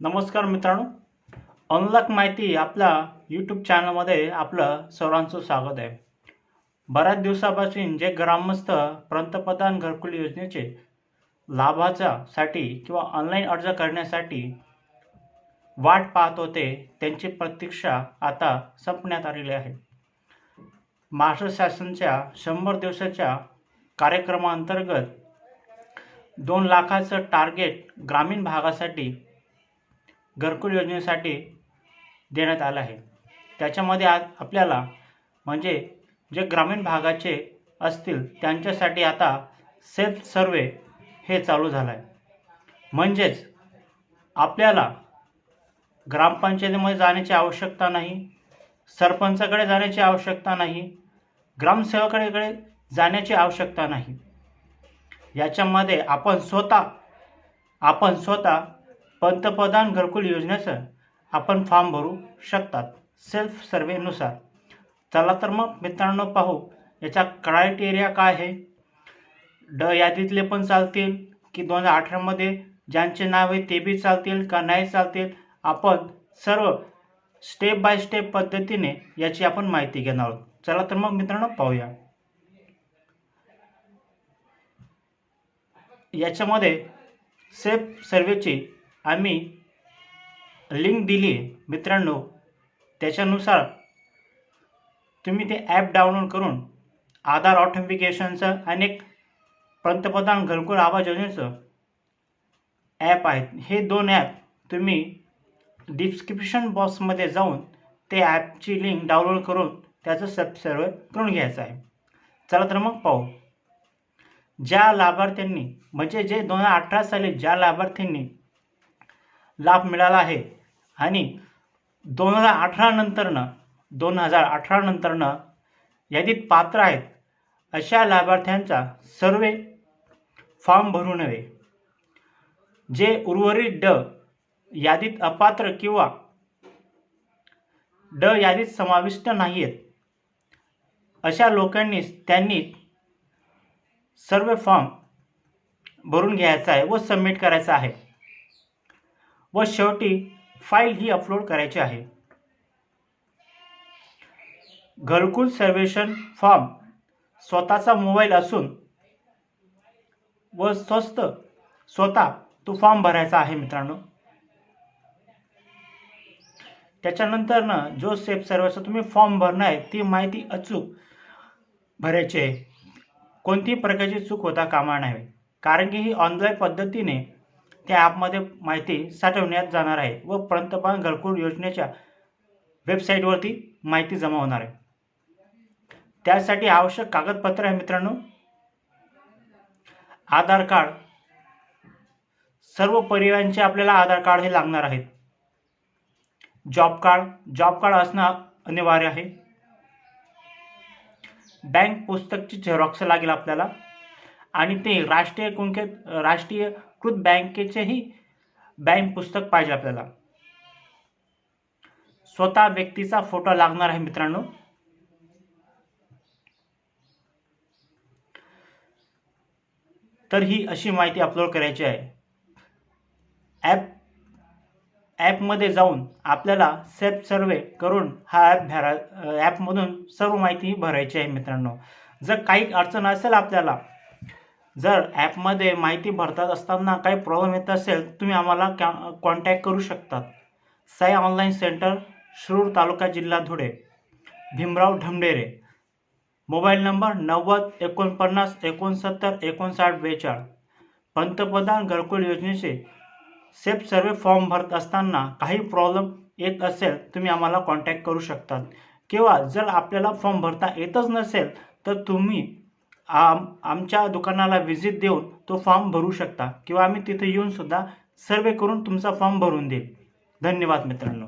नमस्कार मित्रांनो. अनलॉक माहिती आपल्या यूट्यूब चॅनलमध्ये आपलं सर्वांचं स्वागत आहे. बऱ्याच दिवसापासून जे ग्रामस्थ पंतप्रधान घरकुल योजनेचे लाभाच्यासाठी किंवा ऑनलाईन अर्ज करण्यासाठी वाट पाहत होते त्यांची प्रतीक्षा आता संपण्यात आलेली आहे. महाराष्ट्र शासनाच्या शंभर दिवसाच्या कार्यक्रमाअंतर्गत दोन लाखाचं टार्गेट ग्रामीण भागासाठी घरकुल योजनेसाठी देण्यात आलं आहे. त्याच्यामध्ये आज आपल्याला म्हणजे जे ग्रामीण भागाचे असतील त्यांच्यासाठी आता सेल्फ सर्वे हे चालू झालं आहे. म्हणजेच आपल्याला ग्रामपंचायतीमध्ये जाण्याची आवश्यकता नाही सरपंचाकडे जाण्याची आवश्यकता नाही ग्रामसेवकाकडे जाण्याची आवश्यकता नाही. याच्यामध्ये आपण स्वतः आपण स्वतः पंतप्रधान घरकुल योजनेचं आपण फॉर्म भरू शकतात. सेल्फ सर्वेनुसार चला तर मग मित्रांनो पाहू याचा क्रायटेरिया काय आहे. ड यादीतले पण चालतील की दोन हजार अठरामध्ये ज्यांचे नाव आहे ते बी चालतील का नाही चालतील आपण सर्व स्टेप बाय स्टेप पद्धतीने याची आपण माहिती घेणार आहोत. चला तर मग मित्रांनो पाहूया. याच्यामध्ये सेफ सर्वेची आम्ही लिंक दिली आहे. मित्रांनो त्याच्यानुसार तुम्ही ते ॲप डाउनलोड करून आधार ऑथेंटिकेशनचं अनेक पंतप्रधान घरकुल आवाज योजनेचं ॲप आहेत. हे दोन ॲप तुम्ही डिस्क्रिप्शन बॉक्समध्ये जाऊन ते ॲपची लिंक डाउनलोड करून त्याचं सब करून घ्यायचं आहे. चला तर मग पाहू. ज्या लाभार्थ्यांनी म्हणजे जे दोन हजार अठरा साली ज्या लाभार्थ्यांनी लाभ मिळाला आहे. आणि दोन हजार अठरा नंतरनं दोन हजार अठरा नंतरनं यादीत पात्र आहेत अशा लाभार्थ्यांचा सर्वे फॉर्म भरू नये. जे उर्वरित ड यादीत अपात्र किंवा ड यादीत समाविष्ट नाही आहेत अशा लोकांनी त्यांनी सर्व फॉर्म भरून घ्यायचा आहे व सबमिट करायचा आहे. व शेवटी फाईल ही अपलोड करायची आहे. घरकुल सर्वेक्षण फॉर्म स्वतःचा मोबाईल असून व स्वस्त स्वतः तो फॉर्म भरायचा आहे मित्रांनो. त्याच्यानंतर ना जो सेफ सर्व्हिसचा तुम्ही फॉर्म भरणार आहे ती माहिती अचूक भरायची आहे. कोणतीही प्रकारची चूक होता कामा नये. कारण की ही ऑनलाईन पद्धतीने त्या ॲपमध्ये माहिती साठवण्यात जाणार आहे व पंतप्रधान घरकुल योजनेच्या वेबसाईटवरती माहिती जमा होणार आहे. त्यासाठी आवश्यक कागदपत्र आहे मित्रांनो. आधार कार्ड. सर्व परिवारांचे आपल्याला आधार कार्ड हे लागणार आहेत. Job card. जॉब कार्ड असणं अनिवार्य आहे. बँक पुस्तकची झेरॉक्स लागेल आपल्याला. आणि ते राष्ट्रीय कुंकेत राष्ट्रीयकृत बँकेचेही बँक पुस्तक पाहिजे आपल्याला. स्वतः व्यक्तीचा फोटो लागणार आहे मित्रांनो. तर ही अशी माहिती अपलोड करायची आहे. ॲप ॲपमध्ये जाऊन आपल्याला सेफ सर्वे करून हा ॲप भरा ॲपमधून सर्व माहिती भरायची आहे मित्रांनो. जर काही अडचण असेल आपल्याला जर ॲपमध्ये माहिती भरतात असताना काही प्रॉब्लेम येत असेल तुम्ही आम्हाला कॅ कॉन्टॅक्ट करू शकतात. साई ऑनलाईन सेंटर शिरूर तालुका जिल्हा धुळे. भीमराव ढमडेरे. मोबाईल नंबर नव्वद एकोणपन्नास एकोणसत्तर एकोणसाठ बेचाळ पंतप्रधान घरकुल योजनेचे सेफ सर्वे फॉर्म भरत असताना काही प्रॉब्लेम येत असेल तुम्ही आम्हाला कॉन्टॅक्ट करू शकतात. किंवा जर आपल्याला फॉर्म भरता येतच नसेल तर तुम्ही आम आमच्या दुकानाला व्हिजिट देऊन तो फॉर्म भरू शकता. किंवा आम्ही तिथे येऊनसुद्धा सर्वे करून तुमचा फॉर्म भरून देईल. धन्यवाद मित्रांनो.